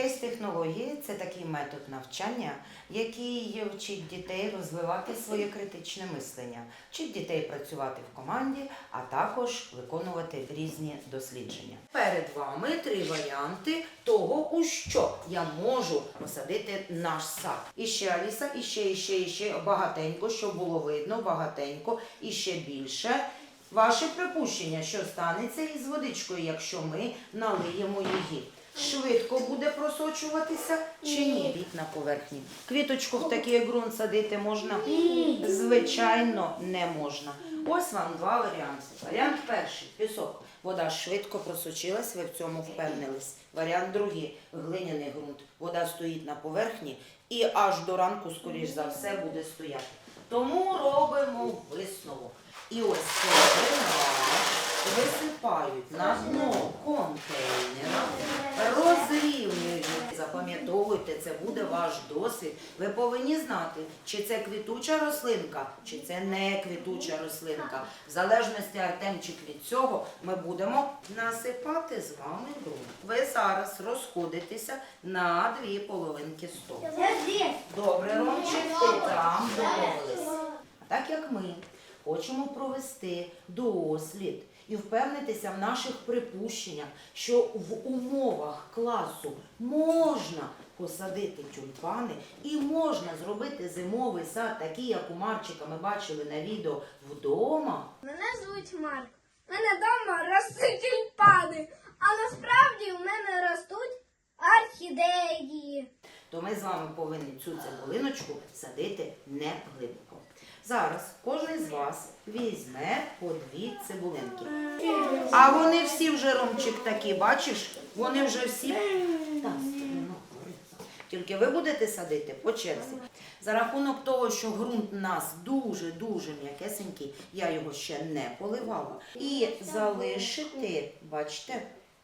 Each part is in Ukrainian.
Кейс-технології це такий метод навчання, який вчить дітей розвивати своє критичне мислення, вчить дітей працювати в команді, а також виконувати різні дослідження. Перед вами три варіанти того, у що я можу посадити наш сад. І ще Аліса, і ще, і ще, і ще багатенько, щоб було видно, багатенько, і ще більше. Ваше припущення, що станеться із водичкою, якщо ми налиємо її. Швидко буде просочуватися чи ні? Від на поверхні. Квіточку в такий ґрунт садити можна? Звичайно, не можна. Ось вам два варіанти. Варіант перший пісок. Вода швидко просочилась, ви в цьому впевнились. Варіант другий глиняний ґрунт. Вода стоїть на поверхні і аж до ранку, скоріш за все, буде стояти. Тому робимо висновок. І ось висипають на дно контейнера, це буде ваш досвід. Ви повинні знати, чи це квітуча рослинка, чи це не квітуча рослинка. В залежності Артемчик від цього ми будемо насипати з вами ґрунт. Ви зараз розходитеся на дві половинки столу. Добре, Ромчик, ти там домовились. Так як ми хочемо провести дослід і впевнитися в наших припущеннях, що в умовах класу можна посадити тюльпани і можна зробити зимовий сад, такий, як у Марчика ми бачили на відео вдома. Мене звуть Марк. У мене вдома ростуть тюльпани, а насправді у мене ростуть орхідеї. то ми з вами повинні цю цибулиночку садити не глибоко. Зараз кожен з вас візьме по дві цибулинки. А вони всі вже ромчик такі, бачиш? Вони вже всі. Та, ну, Тільки ви будете садити по черзі. За рахунок того, що ґрунт у нас дуже-дуже м'якесенький, я його ще не поливала. І залишити, бачите,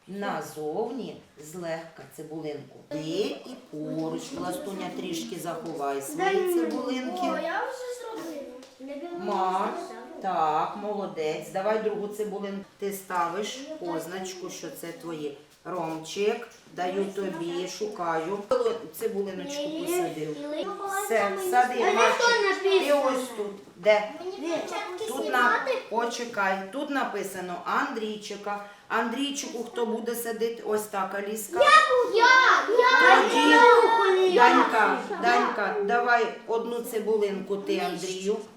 назовні злегка цибулинку. Ти і поруч, ластуня трішки заховай свої цибулинки. я вже зробила. Марк, так, молодець. Давай другу цибулинку. Ти ставиш позначку, що це твоє. Ромчик, даю тобі, шукаю. Цибулиночку посадив. Все, сади, Марчик. Ти ось тут. Де? Тут на почекай. Тут написано Андрійчика. Андрійчику, хто буде садити? Ось так, Аліска. Тоді, Данька, Данька, давай одну цибулинку ти, Андрію.